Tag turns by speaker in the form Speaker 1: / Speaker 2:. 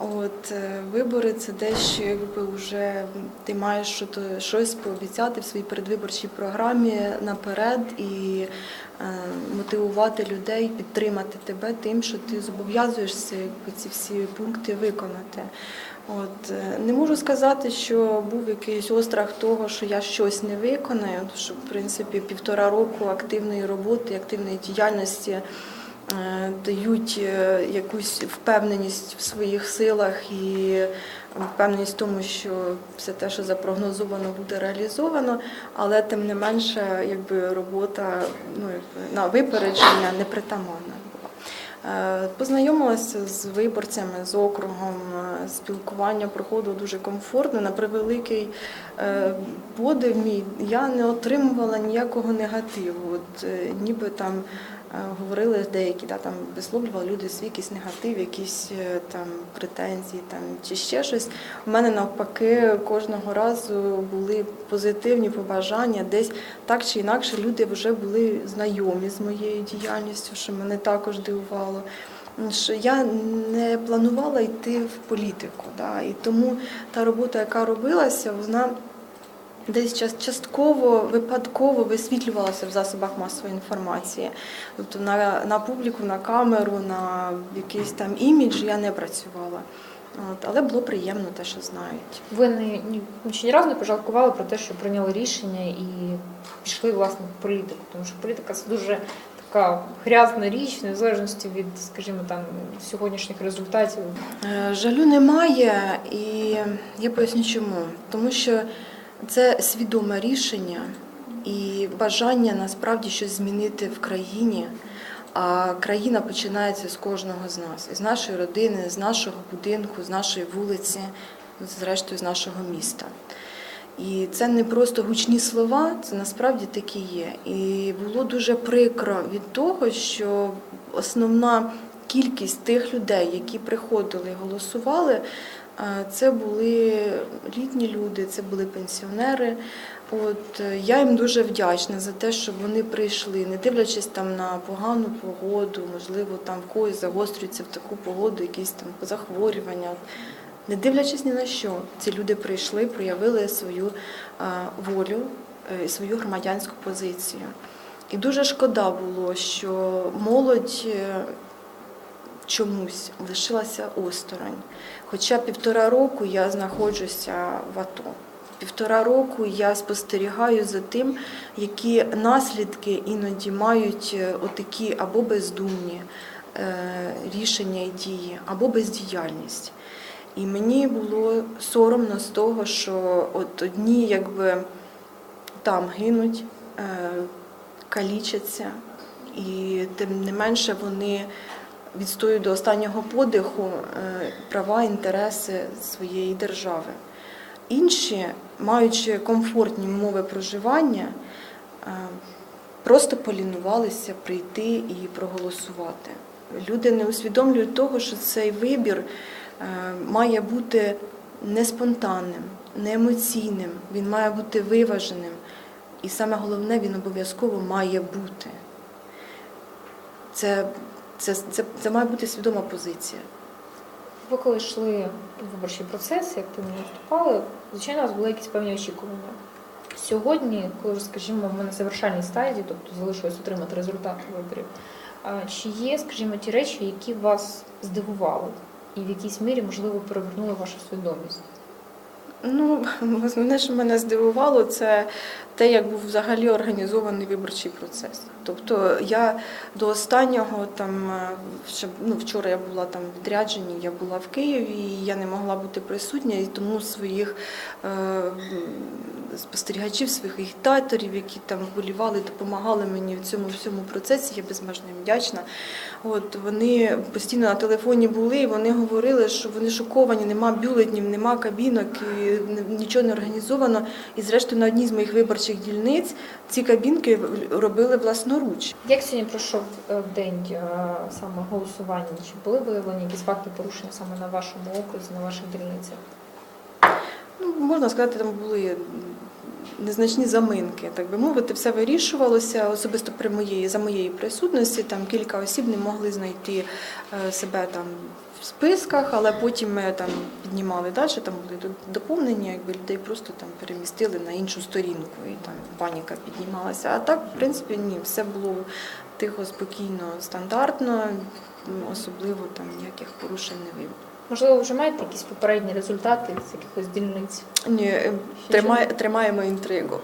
Speaker 1: От е, вибори це дещо, якби вже ти маєш щось пообіцяти в своїй передвиборчій програмі наперед і е, мотивувати людей, підтримати тебе тим, що ти зобов'язуєшся якби, ці всі пункти виконати. От е, не можу сказати, що був якийсь острах того, що я щось не виконаю, тому що в принципі півтора року активної роботи, активної діяльності дають е, якусь впевненість в своїх силах і впевненість в тому, що все те, що запрогнозовано, буде реалізовано, але тим не менше, якби робота ну, якби, на випередження непритаманна. Е, Познайомилася з виборцями, з округом, е, спілкування проходило дуже комфортно. На превеликий е, подив мій я не отримувала ніякого негативу. От е, ніби там е, говорили деякі, да, там висловлювали люди свій якийсь негатив, якісь е, там претензії там, чи ще щось. У мене навпаки кожного разу були позитивні побажання, десь так чи інакше люди вже були знайомі з моєю діяльністю, що мене також дивувало. Що я не планувала йти в політику, да, і тому та робота, яка робилася, вона десь час- частково, випадково висвітлювалася в засобах масової інформації. Тобто на, на публіку, на камеру, на якийсь там імідж я не працювала. От, але було приємно те, що знають.
Speaker 2: Ви не ні, разу не пожалкували про те, що прийняли рішення і пішли власне в політику, тому що політика це дуже така грязна річ, незалежності від, скажімо, там сьогоднішніх результатів.
Speaker 1: Е, Жалю немає, і я поясню чому. Тому що це свідоме рішення і бажання насправді щось змінити в країні. А країна починається з кожного з нас, з нашої родини, з нашого будинку, з нашої вулиці, зрештою з нашого міста. І це не просто гучні слова, це насправді такі є. І було дуже прикро від того, що основна кількість тих людей, які приходили і голосували, це були літні люди, це були пенсіонери. От е, я їм дуже вдячна за те, що вони прийшли, не дивлячись там на погану погоду, можливо, там в когось загострюється в таку погоду, якісь там захворювання. Не дивлячись ні на що, ці люди прийшли, проявили свою волю, е, і свою громадянську позицію. І дуже шкода було, що молодь е, чомусь лишилася осторонь. Хоча півтора року я знаходжуся в АТО. Півтора року я спостерігаю за тим, які наслідки іноді мають е, отакі або бездумні е, рішення і дії, або бездіяльність. І мені було соромно з того, що от одні якби там гинуть, е, калічаться, і тим не менше вони відстоюють до останнього подиху е, права, інтереси своєї держави. Інші, маючи комфортні умови проживання, е, просто полінувалися прийти і проголосувати. Люди не усвідомлюють того, що цей вибір е, має бути не спонтанним, не емоційним, він має бути виваженим. І саме головне, він обов'язково має бути. Це, це, це, це має бути свідома позиція.
Speaker 2: Ви коли йшли в виборчий процес, як ти мені вступали, звичайно, у вас були якісь певні очікування. Сьогодні, коли скажімо, ми на завершальній стадії, тобто залишилось отримати результати виборів, чи є, скажімо, ті речі, які вас здивували, і в якійсь мірі, можливо, перевернули вашу свідомість?
Speaker 1: Ну, основне, що мене здивувало, це те, як був взагалі організований виборчий процес. Тобто я до останнього там ще, ну, вчора я була там в відрядженні, я була в Києві, і я не могла бути присутня, і тому своїх е, спостерігачів, своїх агітаторів, які там вболівали, допомагали мені в цьому всьому процесі, я безмежно вдячна. От вони постійно на телефоні були, і вони говорили, що вони шоковані, нема бюлетнів, нема кабінок, і нічого не організовано. І зрештою на одній з моїх виборчих дільниць ці кабінки робили власноруч.
Speaker 2: Як сьогодні пройшов е, день е, саме голосування? Чи були виявлені якісь факти порушення саме на вашому окрузі, на ваших дільницях?
Speaker 1: Ну, можна сказати, там були незначні заминки, так би мовити, все вирішувалося особисто при моєї за моєї присутності. Там кілька осіб не могли знайти е, себе там в списках, але потім ми там піднімали далі. Там були до- доповнення, якби людей просто там перемістили на іншу сторінку, і там паніка піднімалася. А так, в принципі, ні, все було тихо, спокійно, стандартно, особливо там ніяких порушень не виявлено.
Speaker 2: Можливо, вже маєте якісь попередні результати з якихось дільниць?
Speaker 1: Ні, тримає, тримаємо інтригу.